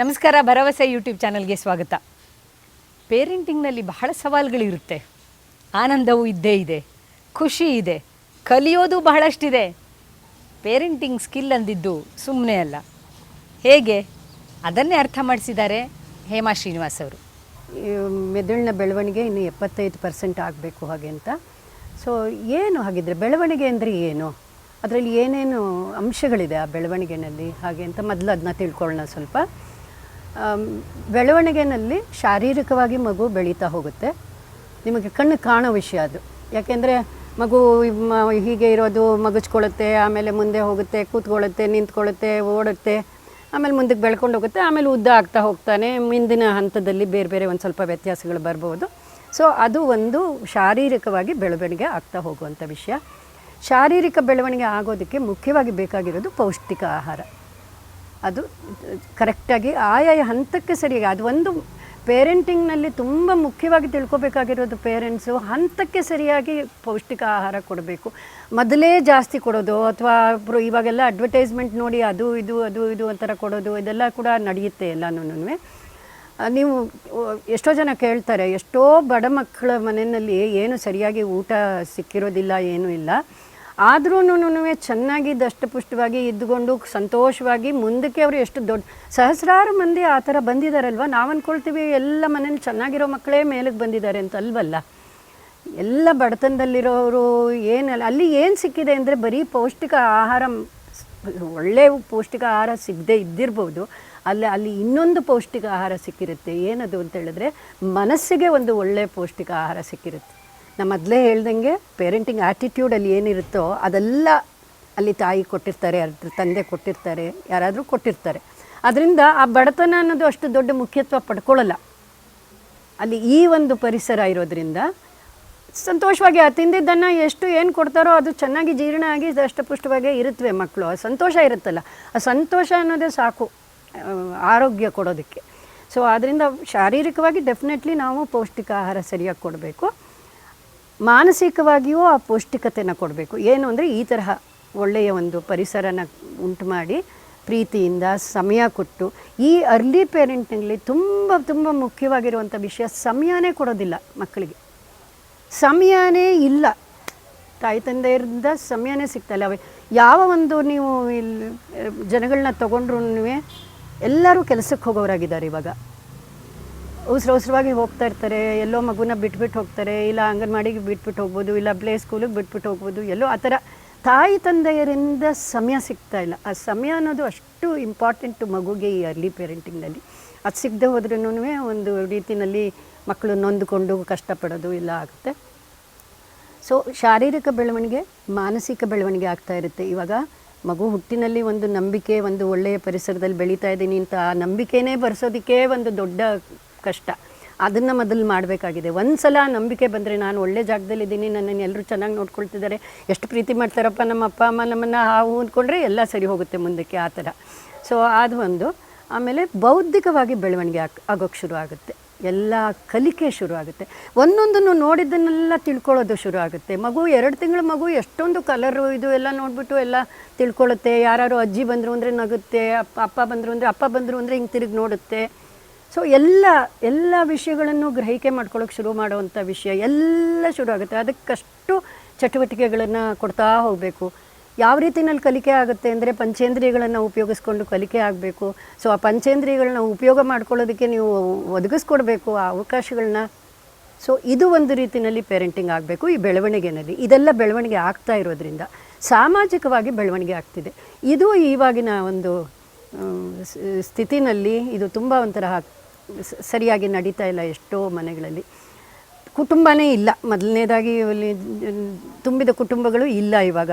ನಮಸ್ಕಾರ, ಭರವಸೆ ಯೂಟ್ಯೂಬ್ ಚಾನಲ್ಗೆ ಸ್ವಾಗತ. ಪೇರೆಂಟಿಂಗ್ನಲ್ಲಿ ಬಹಳ ಸವಾಲುಗಳಿರುತ್ತೆ. ಆನಂದವೂ ಇದ್ದೇ ಇದೆ, ಖುಷಿ ಇದೆ, ಕಲಿಯೋದು ಬಹಳಷ್ಟಿದೆ. ಪೇರೆಂಟಿಂಗ್ ಸ್ಕಿಲ್ ಅಂದಿದ್ದು ಸುಮ್ಮನೆ ಅಲ್ಲ. ಹೇಗೆ? ಅದನ್ನೇ ಅರ್ಥ ಮಾಡಿಸಿದ್ದಾರೆ ಹೇಮಾ ಶ್ರೀನಿವಾಸ್ ಅವರು. ಮೆದುಳಿನ ಬೆಳವಣಿಗೆ ಇನ್ನು ಎಪ್ಪತ್ತೈದು ಪರ್ಸೆಂಟ್ ಆಗಬೇಕು ಹಾಗೆ ಅಂತ. ಸೊ ಏನು ಹಾಗಿದ್ರೆ ಬೆಳವಣಿಗೆ ಅಂದರೆ ಏನು? ಅದರಲ್ಲಿ ಏನೇನು ಅಂಶಗಳಿದೆ ಆ ಬೆಳವಣಿಗೆನಲ್ಲಿ ಹಾಗೆ ಅಂತ ಮೊದಲು ಅದನ್ನ ತಿಳ್ಕೊಳ್ಳೋಣ ಸ್ವಲ್ಪ. ಆಮ್, ಬೆಳವಣಿಗೆನಲ್ಲಿ ಶಾರೀರಿಕವಾಗಿ ಮಗು ಬೆಳೀತಾ ಹೋಗುತ್ತೆ. ನಿಮಗೆ ಕಣ್ಣು ಕಾಣೋ ವಿಷಯ ಅದು. ಯಾಕೆಂದರೆ ಮಗು ಹೀಗೆ ಇರೋದು ಮಗುಚ್ಕೊಳ್ಳುತ್ತೆ ಆಮೇಲೆ ಮುಂದೆ ಹೋಗುತ್ತೆ ಕೂತ್ಕೊಳ್ಳುತ್ತೆ ನಿಂತ್ಕೊಳ್ಳುತ್ತೆ ಓಡುತ್ತೆ ಆಮೇಲೆ ಮುಂದಕ್ಕೆ ಬೆಳ್ಕೊಂಡು ಹೋಗುತ್ತೆ ಆಮೇಲೆ ಉದ್ದ ಆಗ್ತಾ ಹೋಗ್ತಾನೆ. ಮುಂದಿನ ಹಂತದಲ್ಲಿ ಬೇರೆ ಬೇರೆ ಒಂದು ಸ್ವಲ್ಪ ವ್ಯತ್ಯಾಸಗಳು ಬರ್ಬೋದು. ಸೊ ಅದು ಒಂದು ಶಾರೀರಿಕವಾಗಿ ಬೆಳವಣಿಗೆ ಆಗ್ತಾ ಹೋಗುವಂಥ ವಿಷಯ. ಶಾರೀರಿಕ ಬೆಳವಣಿಗೆ ಆಗೋದಕ್ಕೆ ಮುಖ್ಯವಾಗಿ ಬೇಕಾಗಿರೋದು ಪೌಷ್ಟಿಕ ಆಹಾರ. ಅದು ಕರೆಕ್ಟಾಗಿ ಆಯಾಯ ಹಂತಕ್ಕೆ ಸರಿಯಾಗಿ, ಅದು ಒಂದು ಪೇರೆಂಟಿಂಗ್ನಲ್ಲಿ ತುಂಬ ಮುಖ್ಯವಾಗಿ ತಿಳ್ಕೊಬೇಕಾಗಿರೋದು ಪೇರೆಂಟ್ಸು ಹಂತಕ್ಕೆ ಸರಿಯಾಗಿ ಪೌಷ್ಟಿಕ ಆಹಾರ ಕೊಡಬೇಕು. ಮೊದಲೇ ಜಾಸ್ತಿ ಕೊಡೋದು ಅಥವಾ ಇವಾಗೆಲ್ಲ ಅಡ್ವರ್ಟೈಸ್ಮೆಂಟ್ ನೋಡಿ ಅದು, ಇದು ಅದು, ಇದು ಒಂಥರ ಕೊಡೋದು, ಇದೆಲ್ಲ ಕೂಡ ನಡೆಯುತ್ತೆ ಎಲ್ಲನೂ ನೀವು ಎಷ್ಟೋ ಜನ ಕೇಳ್ತಾರೆ, ಎಷ್ಟೋ ಬಡ ಮಕ್ಕಳ ಮನೆಯಲ್ಲಿ ಏನು ಸರಿಯಾಗಿ ಊಟ ಸಿಕ್ಕಿರೋದಿಲ್ಲ, ಏನೂ ಇಲ್ಲ. ಆದ್ರೂ ಚೆನ್ನಾಗಿ ದಷ್ಟಪುಷ್ಟವಾಗಿ ಇದ್ದುಕೊಂಡು ಸಂತೋಷವಾಗಿ ಮುಂದಕ್ಕೆ ಅವರು ಎಷ್ಟು ದೊಡ್ಡ ಸಹಸ್ರಾರು ಮಂದಿ ಆ ಥರ ಬಂದಿದ್ದಾರಲ್ವ ನಾವು ಅಂದ್ಕೊಳ್ತೀವಿ ಎಲ್ಲ ಮನೇಲಿ ಚೆನ್ನಾಗಿರೋ ಮಕ್ಕಳೇ ಮೇಲಕ್ಕೆ ಬಂದಿದ್ದಾರೆ ಅಂತ ಅಲ್ವಲ್ಲ? ಎಲ್ಲ ಬಡತನದಲ್ಲಿರೋರು ಏನಲ್ಲ, ಅಲ್ಲಿ ಏನು ಸಿಕ್ಕಿದೆ ಅಂದರೆ ಬರೀ ಪೌಷ್ಟಿಕ ಆಹಾರ ಒಳ್ಳೆಯ ಪೌಷ್ಟಿಕ ಆಹಾರ ಸಿಗದೆ ಇದ್ದಿರ್ಬೋದು. ಅಲ್ಲಿ ಅಲ್ಲಿ ಇನ್ನೊಂದು ಪೌಷ್ಟಿಕ ಆಹಾರ ಸಿಕ್ಕಿರುತ್ತೆ. ಏನದು ಅಂತ ಹೇಳಿದ್ರೆ ಮನಸ್ಸಿಗೆ ಒಂದು ಒಳ್ಳೆಯ ಪೌಷ್ಟಿಕ ಆಹಾರ ಸಿಕ್ಕಿರುತ್ತೆ. ನಾನು ಮೊದಲೇ ಹೇಳ್ದಂಗೆ ಪೇರೆಂಟಿಂಗ್ ಆ್ಯಟಿಟ್ಯೂಡಲ್ಲಿ ಏನಿರುತ್ತೋ ಅದೆಲ್ಲ ಅಲ್ಲಿ ತಾಯಿ ಕೊಟ್ಟಿರ್ತಾರೆ, ಅದ್ರ ತಂದೆ ಕೊಟ್ಟಿರ್ತಾರೆ, ಯಾರಾದರೂ ಕೊಟ್ಟಿರ್ತಾರೆ. ಅದರಿಂದ ಆ ಬಡತನ ಅನ್ನೋದು ಅಷ್ಟು ದೊಡ್ಡ ಮುಖ್ಯತ್ವ ಪಡ್ಕೊಳ್ಳಲ್ಲ. ಅಲ್ಲಿ ಈ ಒಂದು ಪರಿಸರ ಇರೋದ್ರಿಂದ ಸಂತೋಷವಾಗಿ ಆ ತಿಂದಿದ್ದನ್ನು ಎಷ್ಟು ಏನು ಕೊಡ್ತಾರೋ ಅದು ಚೆನ್ನಾಗಿ ಜೀರ್ಣ ಆಗಿ ದಷ್ಟಪುಷ್ಟವಾಗಿ ಇರುತ್ತವೆ ಮಕ್ಕಳು. ಆ ಸಂತೋಷ ಇರುತ್ತಲ್ಲ. ಆ ಸಂತೋಷ ಅನ್ನೋದೇ ಸಾಕು. ಆರೋಗ್ಯ ಕೊಡೋದಕ್ಕೆ. ಸೊ ಆದ್ದರಿಂದ ಶಾರೀರಿಕವಾಗಿ ಡೆಫಿನೆಟ್ಲಿ ನಾವು ಪೌಷ್ಟಿಕ ಆಹಾರ ಸರಿಯಾಗಿ ಕೊಡಬೇಕು. ಮಾನಸಿಕವಾಗಿಯೂ ಆ ಪೌಷ್ಟಿಕತೆನ ಕೊಡಬೇಕು. ಏನು ಅಂದರೆ ಈ ತರಹ ಒಳ್ಳೆಯ ಒಂದು ಪರಿಸರನ ಉಂಟು ಮಾಡಿ ಪ್ರೀತಿಯಿಂದ ಸಮಯ ಕೊಟ್ಟು, ಈ ಅರ್ಲಿ ಪೇರೆಂಟ್ನಲ್ಲಿ ತುಂಬ ತುಂಬ ಮುಖ್ಯವಾಗಿರುವಂಥ ವಿಷಯ ಸಮಯನೇ ಕೊಡೋದಿಲ್ಲ ಮಕ್ಕಳಿಗೆ. ಸಮಯನೇ ಇಲ್ಲ. ತಾಯಿ ತಂದೆಯರಿಂದ ಸಮಯನೇ ಸಿಗ್ತಾಯಿಲ್ಲ ಅವೆ ಯಾವ ಒಂದು ನೀವು ಇಲ್ಲಿ ಜನಗಳನ್ನ ತೊಗೊಂಡ್ರೂ ಎಲ್ಲರೂ ಕೆಲಸಕ್ಕೆ ಹೋಗೋರಾಗಿದ್ದಾರೆ ಇವಾಗ. ಉಸ್ರು ಉಸ್ರವಾಗಿ ಹೋಗ್ತಾ ಇರ್ತಾರೆ, ಎಲ್ಲೋ ಮಗುನ ಬಿಟ್ಬಿಟ್ಟು ಹೋಗ್ತಾರೆ, ಇಲ್ಲ ಅಂಗನವಾಡಿಗೆ ಬಿಟ್ಬಿಟ್ಟು ಹೋಗ್ಬೋದು, ಇಲ್ಲ ಪ್ಲೇ ಸ್ಕೂಲಿಗೆ ಬಿಟ್ಬಿಟ್ಟು ಹೋಗ್ಬೋದು, ಎಲ್ಲೋ ಆ ಥರ ತಾಯಿ ತಂದೆಯರಿಂದ ಸಮಯ ಸಿಗ್ತಾ ಇಲ್ಲ. ಆ ಸಮಯ ಅನ್ನೋದು ಅಷ್ಟು ಇಂಪಾರ್ಟೆಂಟು ಮಗುಗೆ ಈ ಅರ್ಲಿ ಪೇರೆಂಟಿಂಗ್ನಲ್ಲಿ ಅದು ಸಿಗದೆ ಹೋದ್ರೂ ಒಂದು ರೀತಿಯಲ್ಲಿ ಮಕ್ಕಳು ನೊಂದುಕೊಂಡು ಕಷ್ಟಪಡೋದು ಇಲ್ಲ ಆಗುತ್ತೆ. ಸೊ ಶಾರೀರಿಕ ಬೆಳವಣಿಗೆ ಮಾನಸಿಕ ಬೆಳವಣಿಗೆ ಆಗ್ತಾ ಇರುತ್ತೆ. ಇವಾಗ ಮಗು ಹುಟ್ಟಿನಲ್ಲಿ ಒಂದು ನಂಬಿಕೆ, ಒಂದು ಒಳ್ಳೆಯ ಪರಿಸರದಲ್ಲಿ ಬೆಳೀತಾ ಇದ್ದೀನಿ ಅಂತ ಆ ನಂಬಿಕೆನೇ ಬರೆಸೋದಕ್ಕೆ ಒಂದು ದೊಡ್ಡ ಕಷ್ಟ. ಅದನ್ನು ಮೊದಲು ಮಾಡಬೇಕಾಗಿದೆ. ಒಂದು ಸಲ ನಂಬಿಕೆ ಬಂದರೆ ನಾನು ಒಳ್ಳೆ ಜಾಗದಲ್ಲಿದ್ದೀನಿ, ನನ್ನನ್ನು ಎಲ್ಲರೂ ಚೆನ್ನಾಗಿ ನೋಡ್ಕೊಳ್ತಿದ್ದಾರೆ, ಎಷ್ಟು ಪ್ರೀತಿ ಮಾಡ್ತಾರಪ್ಪ ನಮ್ಮ ಅಪ್ಪ, ಅಮ್ಮ ನಮ್ಮನ್ನು ಹಾವು ಅಂದ್ಕೊಂಡ್ರೆ ಎಲ್ಲ ಸರಿ ಹೋಗುತ್ತೆ ಮುಂದಕ್ಕೆ ಆ ಥರ. ಸೊ ಅದು ಒಂದು. ಆಮೇಲೆ ಬೌದ್ಧಿಕವಾಗಿ ಬೆಳವಣಿಗೆ ಆಗ ಆಗೋಕ್ಕೆ ಶುರು ಆಗುತ್ತೆ. ಎಲ್ಲ ಕಲಿಕೆ ಶುರು ಆಗುತ್ತೆ. ಒಂದೊಂದನ್ನು ನೋಡಿದ್ದನ್ನೆಲ್ಲ ತಿಳ್ಕೊಳ್ಳೋದು ಶುರು ಆಗುತ್ತೆ. ಮಗು, ಎರಡು ತಿಂಗಳು ಮಗು, ಎಷ್ಟೊಂದು ಕಲರು ಇದು ಎಲ್ಲ ನೋಡಿಬಿಟ್ಟು ಎಲ್ಲ ತಿಳ್ಕೊಳ್ಳುತ್ತೆ. ಯಾರು ಅಜ್ಜಿ ಬಂದರು ಅಂದರೆ ನಗುತ್ತೆ, ಅಪ್ಪ ಅಪ್ಪ ಬಂದರು ಅಂದರೆ, ಅಪ್ಪ ಬಂದರು ಅಂದರೆ ಹಿಂಗೆ ತಿರುಗಿ ನೋಡುತ್ತೆ. ಸೊ ಎಲ್ಲ ಎಲ್ಲ ವಿಷಯಗಳನ್ನು ಗ್ರಹಿಕೆ ಮಾಡ್ಕೊಳ್ಳೋಕೆ ಶುರು ಮಾಡುವಂಥ ವಿಷಯ ಎಲ್ಲ ಶುರು ಆಗುತ್ತೆ. ಅದಕ್ಕಷ್ಟು ಚಟುವಟಿಕೆಗಳನ್ನು ಕೊಡ್ತಾ ಹೋಗಬೇಕು. ಯಾವ ರೀತಿನಲ್ಲಿ ಕಲಿಕೆ ಆಗುತ್ತೆ ಅಂದರೆ ಪಂಚೇಂದ್ರಿಯಗಳನ್ನು ಉಪಯೋಗಿಸ್ಕೊಂಡು ಕಲಿಕೆ ಆಗಬೇಕು. ಸೊ ಆ ಪಂಚೇಂದ್ರಿಯಗಳನ್ನ ಉಪಯೋಗ ಮಾಡ್ಕೊಳ್ಳೋದಕ್ಕೆ ನೀವು ಒದಗಿಸ್ಕೊಡ್ಬೇಕು ಆ ಅವಕಾಶಗಳನ್ನ. ಸೊ ಇದು ಒಂದು ರೀತಿಯಲ್ಲಿ ಪೇರೆಂಟಿಂಗ್ ಆಗಬೇಕು ಈ ಬೆಳವಣಿಗೆನಲ್ಲಿ. ಇದೆಲ್ಲ ಬೆಳವಣಿಗೆ ಆಗ್ತಾ ಇರೋದ್ರಿಂದ ಸಾಮಾಜಿಕವಾಗಿ ಬೆಳವಣಿಗೆ ಆಗ್ತಿದೆ. ಇದು ಇವಾಗಿನ ಒಂದು ಸ್ಥಿತಿನಲ್ಲಿ ಇದು ತುಂಬ ಒಂಥರ ಸರಿಯಾಗಿ ನಡೀತಾ ಇಲ್ಲ ಎಷ್ಟೋ ಮನೆಗಳಲ್ಲಿ. ಕುಟುಂಬನೇ ಇಲ್ಲ. ಮೊದಲನೇದಾಗಿ ಇಲ್ಲಿ ತುಂಬಿದ ಕುಟುಂಬಗಳು ಇಲ್ಲ ಇವಾಗ.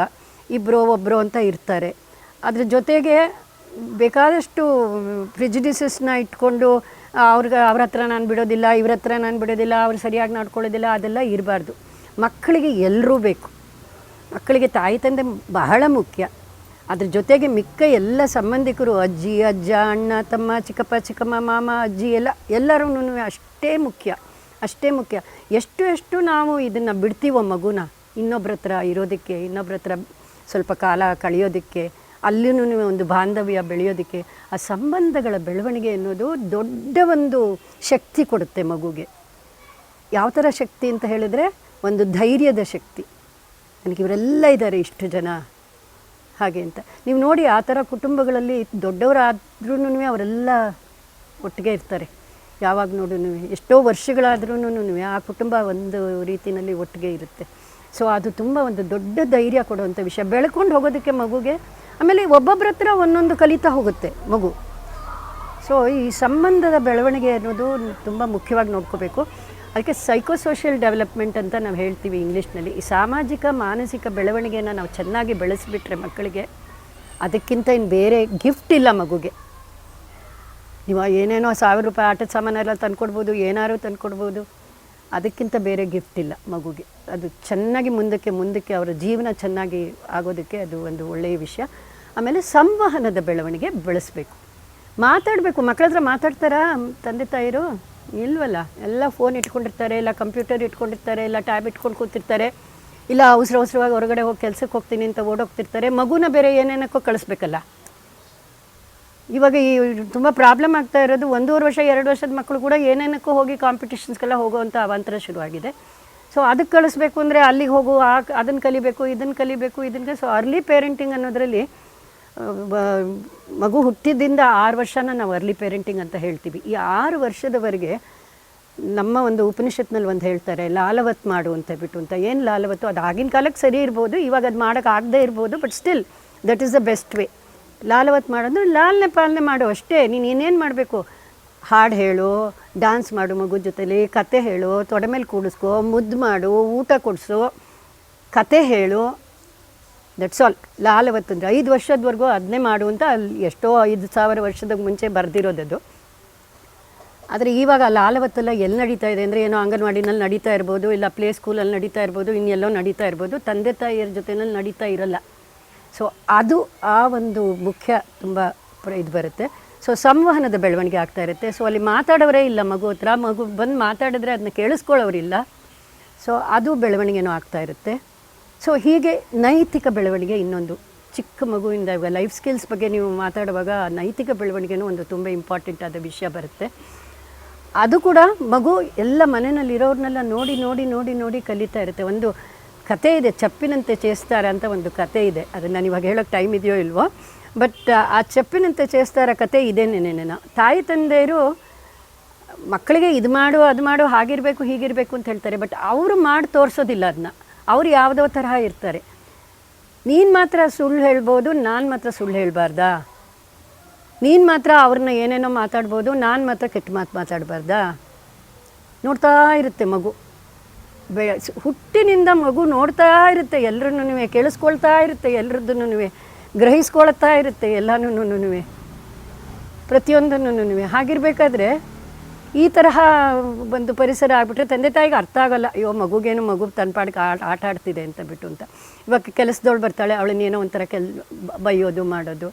ಇಬ್ಬರು ಒಬ್ಬರು ಅಂತ ಇರ್ತಾರೆ. ಅದ್ರ ಜೊತೆಗೆ ಬೇಕಾದಷ್ಟು ಪ್ರಿಜಿಡಿಸಸ್ನ ಇಟ್ಕೊಂಡು ಅವ್ರಿಗೆ, ಅವ್ರ ಹತ್ರ ನಾನು ಬಿಡೋದಿಲ್ಲ, ಇವ್ರ ಹತ್ರ ನಾನು ಬಿಡೋದಿಲ್ಲ, ಅವ್ರು ಸರಿಯಾಗಿ ನೋಡ್ಕೊಳ್ಳೋದಿಲ್ಲ, ಅದೆಲ್ಲ ಇರಬಾರ್ದು. ಮಕ್ಕಳಿಗೆ ಎಲ್ಲರೂ ಬೇಕು. ಮಕ್ಕಳಿಗೆ ತಾಯಿ, ತಂದೆ ಬಹಳ ಮುಖ್ಯ. ಅದ್ರ ಜೊತೆಗೆ ಮಿಕ್ಕ ಎಲ್ಲ ಸಂಬಂಧಿಕರು, ಅಜ್ಜಿ, ಅಜ್ಜ, ಅಣ್ಣ, ತಮ್ಮ, ಚಿಕ್ಕಪ್ಪ, ಚಿಕ್ಕಮ್ಮ, ಮಾಮ, ಅಜ್ಜಿ ಎಲ್ಲ ಎಲ್ಲರೂ ಅಷ್ಟೇ ಮುಖ್ಯ ಅಷ್ಟೇ ಮುಖ್ಯ. ಎಷ್ಟು ಎಷ್ಟು ನಾವು ಇದನ್ನು ಬಿಡ್ತೀವೋ ಮಗುನ, ಇನ್ನೊಬ್ರ ಹತ್ರ ಇರೋದಕ್ಕೆ, ಇನ್ನೊಬ್ರ ಹತ್ರ ಸ್ವಲ್ಪ ಕಾಲ ಕಳೆಯೋದಕ್ಕೆ ಅಲ್ಲಿನೂ ಒಂದು ಬಾಂಧವ್ಯ ಬೆಳೆಯೋದಕ್ಕೆ, ಆ ಸಂಬಂಧಗಳ ಬೆಳವಣಿಗೆ ಅನ್ನೋದು ದೊಡ್ಡ ಒಂದು ಶಕ್ತಿ ಕೊಡುತ್ತೆ ಮಗುಗೆ. ಯಾವ ಥರ ಶಕ್ತಿ ಅಂತ ಹೇಳಿದ್ರೆ, ಒಂದು ಧೈರ್ಯದ ಶಕ್ತಿ. ನನಗೆ ಇವರೆಲ್ಲ ಇದ್ದಾರೆ ಇಷ್ಟು ಜನ. ಹಾಗೆ ಅಂತ. ನೀವು ನೋಡಿ ಆ ಥರ ಕುಟುಂಬಗಳಲ್ಲಿ ದೊಡ್ಡವರಾದ್ರೂ ಅವರೆಲ್ಲ ಒಟ್ಟಿಗೆ ಇರ್ತಾರೆ. ಯಾವಾಗ ನೋಡು ಎಷ್ಟೋ ವರ್ಷಗಳಾದ್ರೂ ಆ ಕುಟುಂಬ ಒಂದು ರೀತಿಯಲ್ಲಿ ಒಟ್ಟಿಗೆ ಇರುತ್ತೆ. ಸೊ ಅದು ತುಂಬ ಒಂದು ದೊಡ್ಡ ಧೈರ್ಯ ಕೊಡುವಂಥ ವಿಷಯ. ಬೆಳ್ಕೊಂಡು ಹೋಗೋದಕ್ಕೆ ಮಗುಗೆ, ಆಮೇಲೆ ಒಬ್ಬೊಬ್ಬರ ಹತ್ರ ಒಂದೊಂದು ಕಲಿತಾ ಹೋಗುತ್ತೆ ಮಗು. ಸೊ ಈ ಸಂಬಂಧದ ಬೆಳವಣಿಗೆ ಅನ್ನೋದು ತುಂಬ ಮುಖ್ಯವಾಗಿ ನೋಡ್ಕೋಬೇಕು. ಅದಕ್ಕೆ ಸೈಕೋಸೋಷಿಯಲ್ ಡೆವಲಪ್ಮೆಂಟ್ ಅಂತ ನಾವು ಹೇಳ್ತೀವಿ ಇಂಗ್ಲೀಷ್ನಲ್ಲಿ. ಈ ಸಾಮಾಜಿಕ, ಮಾನಸಿಕ ಬೆಳವಣಿಗೆಯನ್ನು ನಾವು ಚೆನ್ನಾಗಿ ಬೆಳೆಸಿಬಿಟ್ರೆ ಮಕ್ಕಳಿಗೆ ಅದಕ್ಕಿಂತ ಇನ್ನು ಬೇರೆ ಗಿಫ್ಟ್ ಇಲ್ಲ ಮಗುಗೆ. ನೀವು ಏನೇನೋ ಸಾವಿರ ರೂಪಾಯಿ ಆಟದ ಸಾಮಾನೆಲ್ಲ ತಂದ್ಕೊಡ್ಬೋದು, ಏನಾದ್ರು ತಂದ್ಕೊಡ್ಬೋದು, ಅದಕ್ಕಿಂತ ಬೇರೆ ಗಿಫ್ಟ್ ಇಲ್ಲ ಮಗುಗೆ. ಅದು ಚೆನ್ನಾಗಿ ಮುಂದಕ್ಕೆ ಮುಂದಕ್ಕೆ ಅವರ ಜೀವನ ಚೆನ್ನಾಗಿ ಆಗೋದಕ್ಕೆ ಅದು ಒಂದು ಒಳ್ಳೆಯ ವಿಷಯ. ಆಮೇಲೆ ಸಂವಹನದ ಬೆಳವಣಿಗೆ ಬೆಳೆಸಬೇಕು. ಮಾತಾಡಬೇಕು. ಮಕ್ಕಳ ಹತ್ರ ಮಾತಾಡ್ತಾರಾ, ತಂದೆ ತಾಯಿರು? ಇಲ್ವಲ್ಲ? ಎಲ್ಲ ಫೋನ್ ಇಟ್ಕೊಂಡಿರ್ತಾರೆ, ಇಲ್ಲ ಕಂಪ್ಯೂಟರ್ ಇಟ್ಕೊಂಡಿರ್ತಾರೆ, ಇಲ್ಲ ಟ್ಯಾಬ್ ಇಟ್ಕೊಂಡು ಕೂತಿರ್ತಾರೆ, ಇಲ್ಲ ಅವಸರ ಅವಸರವಾಗಿ ಹೊರಗಡೆ ಹೋಗಿ ಕೆಲಸಕ್ಕೆ ಹೋಗ್ತೀನಿ ಅಂತ ಓಡೋಗ್ತಿರ್ತಾರೆ, ಮಗುನ ಬೇರೆ ಏನೇನಕ್ಕೋ ಕಳಿಸ್ಬೇಕಲ್ಲ? ಇವಾಗ ಈ ತುಂಬ ಪ್ರಾಬ್ಲಮ್ ಆಗ್ತಾ ಇರೋದು ಒಂದೂವರೆ ವರ್ಷ, ಎರಡು ವರ್ಷದ ಮಕ್ಕಳು ಕೂಡ ಏನೇನಕ್ಕೂ ಹೋಗಿ ಕಾಂಪಿಟೇಷನ್ಸ್ಗೆಲ್ಲ ಹೋಗುವಂಥ ಅವಾಂತರ ಶುರುವಾಗಿದೆ. ಸೊ ಅದಕ್ಕೆ ಕಳಿಸ್ಬೇಕು ಅಂದರೆ ಅಲ್ಲಿಗೆ ಹೋಗು, ಆ, ಅದನ್ನು ಕಲಿಬೇಕು, ಇದನ್ನು ಕಲಿಬೇಕು, ಇದನ್ನು ಸೊ ಅರ್ಲಿ ಪೇರೆಂಟಿಂಗ್ ಅನ್ನೋದರಲ್ಲಿ ಮಗು ಹುಟ್ಟಿದಿಂದ ಆರು ವರ್ಷನ ನಾವು ಅರ್ಲಿ ಪೇರೆಂಟಿಂಗ್ ಅಂತ ಹೇಳ್ತೀವಿ. ಈ ಆರು ವರ್ಷದವರೆಗೆ ನಮ್ಮ ಒಂದು ಉಪನಿಷತ್ನಲ್ಲಿ ಒಂದು ಹೇಳ್ತಾರೆ, ಲಾಲವತ್ ಮಾಡು ಅಂತ ಬಿಟ್ಟು ಅಂತ. ಏನು ಲಾಲವತ್ತು? ಅದು ಆಗಿನ ಕಾಲಕ್ಕೆ ಸರಿ ಇರ್ಬೋದು, ಇವಾಗ ಅದು ಮಾಡೋಕ್ಕಾಗದೇ ಇರ್ಬೋದು but still that is the best way ಲಾಲವತ್ ಮಾಡೋದು ಲಾಲನೆ ಪಾಲನೆ ಮಾಡು ಅಷ್ಟೇ. ನೀನು ಇನ್ನೇನು ಮಾಡಬೇಕು? ಹಾಡು ಹೇಳು ಡ್ಯಾನ್ಸ್ ಮಾಡು ಮಗು ಜೊತೇಲಿ, ಕತೆ ಹೇಳು, ತೊಡೆ ಮೇಲೆ ಕೂಡಿಸ್ಕೊ, ಮುದ್ದು ಮಾಡು, ಊಟ ಕೊಡಿಸು, ಕತೆ ಹೇಳು ದಟ್ಸ್ ಆಲ್ ಲಾಲವತ್ ಅಂದರೆ ಐದು ವರ್ಷದವರೆಗೂ ಅದನ್ನೇ ಮಾಡು ಅಂತ ಅಲ್ಲಿ ಎಷ್ಟೋ ಐದು ಸಾವಿರ ವರ್ಷದ ಮುಂಚೆ ಬರೆದಿರೋದದು ಆದರೆ ಇವಾಗ ಲಾಲವತ್ತೆಲ್ಲ ಎಲ್ಲಿ ನಡೀತಾ ಇದೆ ಅಂದರೆ ಏನೋ ಅಂಗನವಾಡಿನಲ್ಲಿ ನಡೀತಾ ಇರ್ಬೋದು, ಇಲ್ಲ ಪ್ಲೇ ಸ್ಕೂಲಲ್ಲಿ ನಡೀತಾ ಇರ್ಬೋದು, ಇನ್ನೆಲ್ಲೋ ನಡೀತಾ ಇರ್ಬೋದು, ತಂದೆ ತಾಯಿಯರ ಜೊತೆನಲ್ಲಿ ನಡೀತಾ ಇರಲ್ಲ. ಸೊ ಅದು ಆ ಒಂದು ಮುಖ್ಯ ತುಂಬ ಇದು ಬರುತ್ತೆ. ಸೊ ಸಂವಹನದ ಬೆಳವಣಿಗೆ ಆಗ್ತಾ ಇರುತ್ತೆ. ಸೊ ಅಲ್ಲಿ ಮಾತಾಡೋರೇ ಇಲ್ಲ ಮಗು ಹತ್ರ. ಮಗು ಬಂದು ಮಾತಾಡಿದ್ರೆ ಅದನ್ನ ಕೇಳಿಸ್ಕೊಳ್ಳೋರಿಲ್ಲ ಸೊ ಅದು ಬೆಳವಣಿಗೆನೂ ಆಗ್ತಾ ಇರುತ್ತೆ. ಸೊ ಹೀಗೆ ನೈತಿಕ ಬೆಳವಣಿಗೆ ಇನ್ನೊಂದು. ಚಿಕ್ಕ ಮಗುವಿಂದ ಇವಾಗ ಲೈಫ್ ಸ್ಕಿಲ್ಸ್ ಬಗ್ಗೆ ನೀವು ಮಾತಾಡುವಾಗ ನೈತಿಕ ಬೆಳವಣಿಗೆನೂ ಒಂದು ತುಂಬ ಇಂಪಾರ್ಟೆಂಟ್ ಆದ ವಿಷಯ ಬರುತ್ತೆ. ಅದು ಕೂಡ ಮಗು ಎಲ್ಲ ಮನೆಯಲ್ಲಿರೋರ್ನೆಲ್ಲ ನೋಡಿ ನೋಡಿ ನೋಡಿ ನೋಡಿ ಕಲಿತಾ ಇರುತ್ತೆ. ಒಂದು ಕತೆ ಇದೆ, ಚಪ್ಪಿನಂತೆ ಚೇಸ್ತಾರ ಅಂತ ಒಂದು ಕತೆ ಇದೆ. ಅದು ನಾನು ಇವಾಗ ಹೇಳೋಕ್ಕೆ ಟೈಮ್ ಇದೆಯೋ ಇಲ್ವೋ? ಬಟ್ ಆ ಚಪ್ಪಿನಂತೆ ಚೇಸ್ತಾರ ಕತೆ ಇದೇನೇನೇನ ತಾಯಿ, ತಂದೆಯರು ಮಕ್ಕಳಿಗೆ ಇದು ಮಾಡು, ಅದು ಮಾಡು, ಹಾಗಿರಬೇಕು, ಹೀಗಿರಬೇಕು ಅಂತ ಹೇಳ್ತಾರೆ. ಬಟ್ ಅವರು ಮಾಡಿ ತೋರಿಸೋದಿಲ್ಲ ಅದನ್ನ ಅವ್ರು ಯಾವುದೋ ತರಹ ಇರ್ತಾರೆ. ನೀನು ಮಾತ್ರ ಸುಳ್ಳು ಹೇಳ್ಬೋದು, ನಾನು ಮಾತ್ರ ಸುಳ್ಳು ಹೇಳಬಾರ್ದಾ? ನೀನು ಮಾತ್ರ ಅವ್ರನ್ನ ಏನೇನೋ ಮಾತಾಡ್ಬೋದು, ನಾನು ಮಾತ್ರ ಕೆಟ್ಟ ಮಾತು ಮಾತಾಡಬಾರ್ದಾ? ನೋಡ್ತಾ ಇರುತ್ತೆ ಮಗು. ಬೆ ಹುಟ್ಟಿನಿಂದ ಮಗು ನೋಡ್ತಾ ಇರುತ್ತೆ ಎಲ್ಲರನ್ನೂ ಕೇಳಿಸ್ಕೊಳ್ತಾ ಇರುತ್ತೆ ಎಲ್ಲರದ್ದನ್ನು ಗ್ರಹಿಸ್ಕೊಳ್ತಾ ಇರುತ್ತೆ ಎಲ್ಲನೂ ಪ್ರತಿಯೊಂದನ್ನು ಹಾಗಿರ್ಬೇಕಾದ್ರೆ ಈ ತರಹ ಒಂದು ಪರಿಸರ ಆಗ್ಬಿಟ್ರೆ ತಂದೆ ತಾಯಿಗೆ ಅರ್ಥ ಆಗಲ್ಲ, ಅಯ್ಯೋ, ಮಗುಗೇನು ಮಗು ತನ್ನ ಪಾಡಿಗೆ ಆಟ ಆಟ ಆಡ್ತಿದೆ ಅಂತ ಬಿಟ್ಟು ಅಂತ. ಇವಾಗ ಕೆಲಸದವಳು ಬರ್ತಾಳೆ ಅವಳನ್ನೇನೋ ಒಂಥರ ಕೆಲ್ ಬೈಯೋದು ಮಾಡೋದು.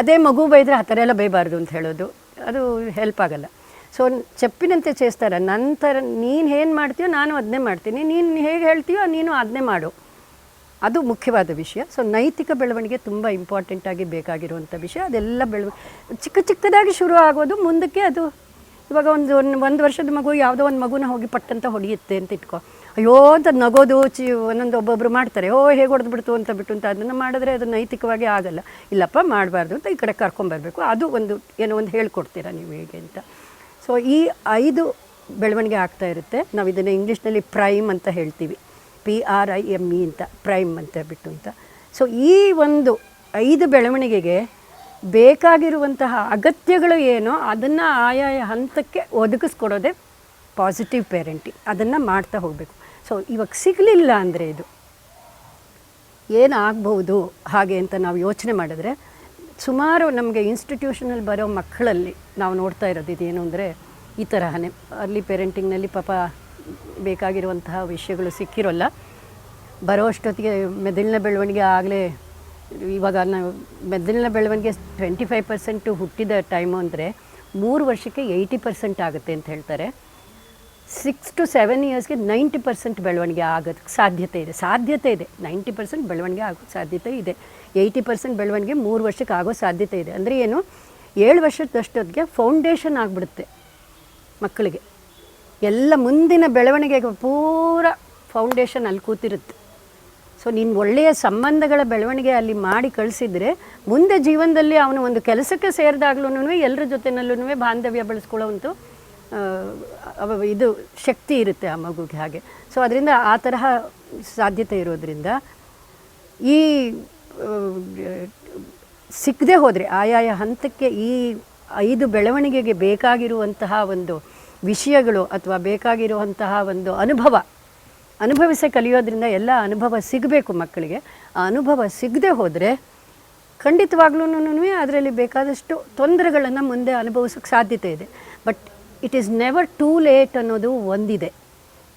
ಅದೇ ಮಗು ಬೈದರೆ ಆ ಥರ ಎಲ್ಲ ಬೈಬಾರ್ದು ಅಂತ ಹೇಳೋದು. ಅದು ಹೆಲ್ಪ್ ಆಗಲ್ಲ. ಸೊ ಚಪ್ಪಿನಂತೆ ಚೇಸ್ತಾರೆ, ನಂತರ ನೀನು ಏನು ಮಾಡ್ತೀಯೋ ನಾನು ಅದನ್ನೇ ಮಾಡ್ತೀನಿ. ನೀನು ಹೇಗೆ ಹೇಳ್ತೀಯೋ ನೀನು ಅದನ್ನೇ ಮಾಡು. ಅದು ಮುಖ್ಯವಾದ ವಿಷಯ. ಸೊ ನೈತಿಕ ಬೆಳವಣಿಗೆ ತುಂಬ ಇಂಪಾರ್ಟೆಂಟಾಗಿ ಬೇಕಾಗಿರುವಂಥ ವಿಷಯ. ಅದೆಲ್ಲ ಬೆಳವ, ಚಿಕ್ಕ ಚಿಕ್ಕದಾಗಿ ಶುರು ಆಗೋದು ಮುಂದಕ್ಕೆ ಅದು ಇವಾಗ ಒಂದು ಒಂದು ವರ್ಷದ ಮಗು ಯಾವುದೋ ಒಂದು ಮಗುನ ಹೋಗಿ ಪಟ್ಟಂತ ಹೊಡೆಯುತ್ತೆ ಅಂತ ಇಟ್ಕೋ. ಅಯ್ಯೋ ಅಂತ ನಗೋದು, ಚಿ, ಒಂದೊಂದು ಒಬ್ಬೊಬ್ಬರು ಮಾಡ್ತಾರೆ. ಓ, ಹೇಗೆ ಹೊಡೆದ್ಬಿಡ್ತು ಅಂತ ಬಿಟ್ಟು ಅಂತ ಅದನ್ನು ಮಾಡಿದ್ರೆ ಅದು ನೈತಿಕವಾಗಿ ಆಗಲ್ಲ. ಇಲ್ಲಪ್ಪ, ಮಾಡಬಾರ್ದು ಅಂತ ಈ ಕಡೆ ಕರ್ಕೊಂಬರ್ಬೇಕು ಅದು ಒಂದು ಏನೋ ಒಂದು ಹೇಳ್ಕೊಡ್ತೀರಾ ನೀವು ಹೇಗೆ ಅಂತ. ಸೊ ಈ ಐದು ಬೆಳವಣಿಗೆ ಆಗ್ತಾ ಇರುತ್ತೆ. ನಾವು ಇದನ್ನು ಇಂಗ್ಲೀಷ್ನಲ್ಲಿ ಪ್ರೈಮ್ ಅಂತ ಹೇಳ್ತೀವಿ. P R I M E ಅಂತ, ಪ್ರೈಮ್ ಅಂತ ಬಿಟ್ಟು ಅಂತ. ಸೊ ಈ ಒಂದು ಐದು ಬೆಳವಣಿಗೆಗೆ ಬೇಕಾಗಿರುವಂತಹ ಅಗತ್ಯಗಳು ಏನೋ ಅದನ್ನು ಆಯಾಯ ಹಂತಕ್ಕೆ ಒದಗಿಸ್ಕೊಡೋದೇ ಪಾಸಿಟಿವ್ ಪೇರೆಂಟಿಂಗ್ ಅದನ್ನು ಮಾಡ್ತಾ ಹೋಗಬೇಕು. ಸೊ ಇವಾಗ ಸಿಗಲಿಲ್ಲ ಅಂದರೆ ಇದು. ಏನಾಗಬಹುದು? ಹಾಗೆ ಅಂತ ನಾವು ಯೋಚನೆ ಮಾಡಿದ್ರೆ, ಸುಮಾರು ನಮಗೆ ಇನ್ಸ್ಟಿಟ್ಯೂಷನಲ್ಲಿ ಬರೋ ಮಕ್ಕಳಲ್ಲಿ ನಾವು ನೋಡ್ತಾ ಇರೋದು ಇದೇನು ಅಂದರೆ, ಈ ತರಹನೇ. ಅರ್ಲಿ ಪೇರೆಂಟಿಂಗ್ನಲ್ಲಿ ಪಾಪ ಬೇಕಾಗಿರುವಂತಹ ವಿಷಯಗಳು ಸಿಕ್ಕಿರೋಲ್ಲ. ಬರೋ ಅಷ್ಟೊತ್ತಿಗೆ ಮೆದುಳಿನ ಬೆಳವಣಿಗೆ ಆಗಲೇ ಇವಾಗ ನಾವು ಮೆದುಳಿನ ಬೆಳವಣಿಗೆ ಟ್ವೆಂಟಿ ಫೈವ್ ಪರ್ಸೆಂಟು ಹುಟ್ಟಿದ ಟೈಮು ಅಂದರೆ ಮೂರು ವರ್ಷಕ್ಕೆ ಏಯ್ಟಿ ಪರ್ಸೆಂಟ್ ಆಗುತ್ತೆ ಅಂತ ಹೇಳ್ತಾರೆ. ಸಿಕ್ಸ್ ಟು ಸೆವೆನ್ ಇಯರ್ಸ್ಗೆ ನೈಂಟಿ ಪರ್ಸೆಂಟ್ ಬೆಳವಣಿಗೆ ಆಗೋದಕ್ಕೆ ಸಾಧ್ಯತೆ ಇದೆ. ಸಾಧ್ಯತೆ ಇದೆ. ನೈಂಟಿ ಪರ್ಸೆಂಟ್ ಬೆಳವಣಿಗೆ ಆಗೋ ಸಾಧ್ಯತೆ ಇದೆ. ಏಯ್ಟಿ ಪರ್ಸೆಂಟ್ ಬೆಳವಣಿಗೆ ಮೂರು ವರ್ಷಕ್ಕೆ ಆಗೋ ಸಾಧ್ಯತೆ ಇದೆ. ಅಂದರೆ ಏನು? ಏಳು ವರ್ಷದಷ್ಟೊತ್ತಿಗೆ ಫೌಂಡೇಶನ್ ಆಗಿಬಿಡುತ್ತೆ ಮಕ್ಕಳಿಗೆ. ಎಲ್ಲ ಮುಂದಿನ ಬೆಳವಣಿಗೆಗೆ ಪೂರ ಫೌಂಡೇಶನ್ ಅಲ್ಲಿ ಕೂತಿರುತ್ತೆ. ಸೊ ನೀನು ಒಳ್ಳೆಯ ಸಂಬಂಧಗಳ ಬೆಳವಣಿಗೆ ಅಲ್ಲಿ ಮಾಡಿ ಕಳಿಸಿದ್ರೆ, ಮುಂದೆ ಜೀವನದಲ್ಲಿ ಅವನು ಒಂದು ಕೆಲಸಕ್ಕೆ ಸೇರಿದಾಗ್ಲೂ ಎಲ್ಲರ ಜೊತೆನಲ್ಲೂ ಬಾಂಧವ್ಯ ಬೆಳೆಸ್ಕೊಳ್ಳೋವಂಥ ಇದು ಶಕ್ತಿ ಇರುತ್ತೆ ಆ ಮಗುಗೆ ಹಾಗೆ. ಸೊ ಅದರಿಂದ ಆ ತರಹ ಸಾಧ್ಯತೆ ಇರೋದ್ರಿಂದ ಈ ಸಿಕ್ಕದೆ ಹೋದರೆ, ಆಯಾಯ ಹಂತಕ್ಕೆ ಈ ಐದು ಬೆಳವಣಿಗೆಗೆ ಬೇಕಾಗಿರುವಂತಹ ಒಂದು ವಿಷಯಗಳು ಅಥವಾ ಬೇಕಾಗಿರುವಂತಹ ಒಂದು ಅನುಭವ ಅನುಭವಿಸಿ ಕಲಿಯೋದ್ರಿಂದ ಎಲ್ಲ ಅನುಭವ ಸಿಗಬೇಕು ಮಕ್ಕಳಿಗೆ. ಆ ಅನುಭವ ಸಿಗದೆ ಹೋದರೆ ಖಂಡಿತವಾಗ್ಲೂ ಅದರಲ್ಲಿ ಬೇಕಾದಷ್ಟು ತೊಂದರೆಗಳನ್ನು ಮುಂದೆ ಅನುಭವಿಸೋಕ್ಕೆ ಸಾಧ್ಯತೆ ಇದೆ. But it is never too late ಅನ್ನೋದು ಒಂದಿದೆ.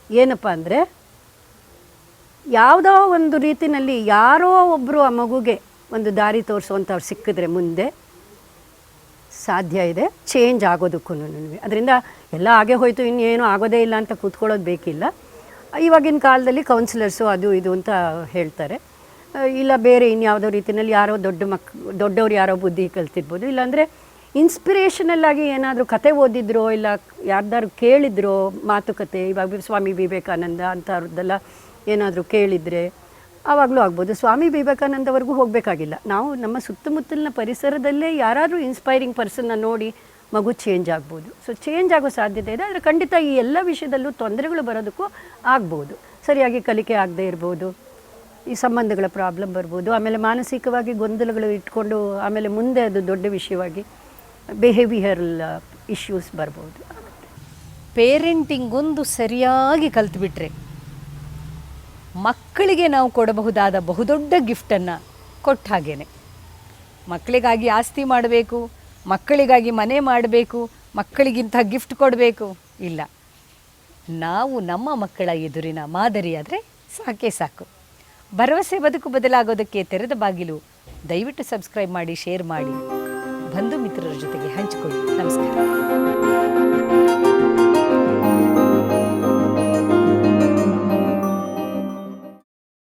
ಏನಪ್ಪ ಅಂದರೆ, ಯಾವುದೋ ಒಂದು ರೀತಿಯಲ್ಲಿ ಯಾರೋ ಒಬ್ಬರು ಆ ಮಗುಗೆ ಒಂದು ದಾರಿ ತೋರಿಸುವಂಥವ್ರು ಸಿಕ್ಕಿದ್ರೆ ಮುಂದೆ ಸಾಧ್ಯ ಇದೆ. ಚೇಂಜ್ ಆಗೋದಕ್ಕೂ ಅದರಿಂದ ಎಲ್ಲ ಹಾಗೆ ಹೋಯಿತು, ಇನ್ನೇನು ಆಗೋದೇ ಇಲ್ಲ ಅಂತ ಕೂತ್ಕೊಳ್ಳೋದು ಬೇಕಿಲ್ಲ. ಇವಾಗಿನ ಕಾಲದಲ್ಲಿ ಕೌನ್ಸಿಲರ್ಸು ಅದು ಇದು ಅಂತ ಹೇಳ್ತಾರೆ. ಇಲ್ಲ ಬೇರೆ ಇನ್ಯಾವುದೋ ರೀತಿಯಲ್ಲಿ ಯಾರೋ ದೊಡ್ಡ ಮಕ್, ದೊಡ್ಡವ್ರು ಯಾರೋ ಬುದ್ಧಿ ಕಲ್ತಿರ್ಬೋದು. ಇಲ್ಲಾಂದರೆ ಇನ್ಸ್ಪಿರೇಷನಲ್ ಆಗಿ ಏನಾದರೂ ಕತೆ ಓದಿದ್ರೋ ಇಲ್ಲ ಯಾರ್ದಾರು ಕೇಳಿದ್ರೋ ಮಾತುಕತೆ, ಇವಾಗ ಸ್ವಾಮಿ ವಿವೇಕಾನಂದ ಅಂಥವ್ರದ್ದೆಲ್ಲ ಏನಾದರೂ ಕೇಳಿದರೆ ಆವಾಗಲೂ ಆಗ್ಬೋದು. ಸ್ವಾಮಿ ವಿವೇಕಾನಂದವರೆಗೂ ಹೋಗಬೇಕಾಗಿಲ್ಲ. ನಾವು ನಮ್ಮ ಸುತ್ತಮುತ್ತಲಿನ ಪರಿಸರದಲ್ಲೇ ಯಾರಾದರೂ ಇನ್ಸ್ಪೈರಿಂಗ್ ಪರ್ಸನ್ನ ನೋಡಿ ಮಗು ಚೇಂಜ್ ಆಗ್ಬೋದು. ಸೊ ಚೇಂಜ್ ಆಗೋ ಸಾಧ್ಯತೆ ಇದೆ. ಆದರೆ ಖಂಡಿತ ಈ ಎಲ್ಲ ವಿಷಯದಲ್ಲೂ ತೊಂದರೆಗಳು ಬರೋದಕ್ಕೂ ಆಗ್ಬೋದು. ಸರಿಯಾಗಿ ಕಲಿಕೆ ಆಗದೆ ಇರ್ಬೋದು. ಈ ಸಂಬಂಧಗಳ ಪ್ರಾಬ್ಲಮ್ ಬರ್ಬೋದು. ಆಮೇಲೆ ಮಾನಸಿಕವಾಗಿ ಗೊಂದಲಗಳು ಇಟ್ಕೊಂಡು, ಆಮೇಲೆ ಮುಂದೆ ಅದು ದೊಡ್ಡ ವಿಷಯವಾಗಿ ಬಿಹೇವಿಯರಲ್ ಇಶ್ಯೂಸ್ ಬರ್ಬೋದು. ಪೇರೆಂಟಿಂಗ್ ಒಂದು ಸರಿಯಾಗಿ ಕಲ್ತುಬಿಟ್ರೆ ಮಕ್ಕಳಿಗೆ ನಾವು ಕೊಡಬಹುದಾದ ಬಹುದೊಡ್ಡ ಗಿಫ್ಟನ್ನು ಕೊಟ್ಟ ಹಾಗೇನೆ. ಮಕ್ಕಳಿಗಾಗಿ ಆಸ್ತಿ ಮಾಡಬೇಕು ಮಕ್ಕಳಿಗಾಗಿ ಮನೆ ಮಾಡಬೇಕು, ಮಕ್ಕಳಿಗಿಂತ ಗಿಫ್ಟ್ ಕೊಡಬೇಕು. ಇಲ್ಲ. ನಾವು ನಮ್ಮ ಮಕ್ಕಳ ಎದುರಿನ ಮಾದರಿಯಾದರೆ ಸಾಕೇ ಸಾಕು. ಭರವಸೆ ಬದುಕು ಬದಲಾಗೋದಕ್ಕೆ ತೆರೆದ ಬಾಗಿಲು. ದಯವಿಟ್ಟು ಸಬ್ಸ್ಕ್ರೈಬ್ ಮಾಡಿ ಶೇರ್ ಮಾಡಿ. ಬಂಧು ಮಿತ್ರರ ಜೊತೆಗೆ ಹಂಚಿಕೊಳ್ಳಿ. ನಮಸ್ಕಾರ.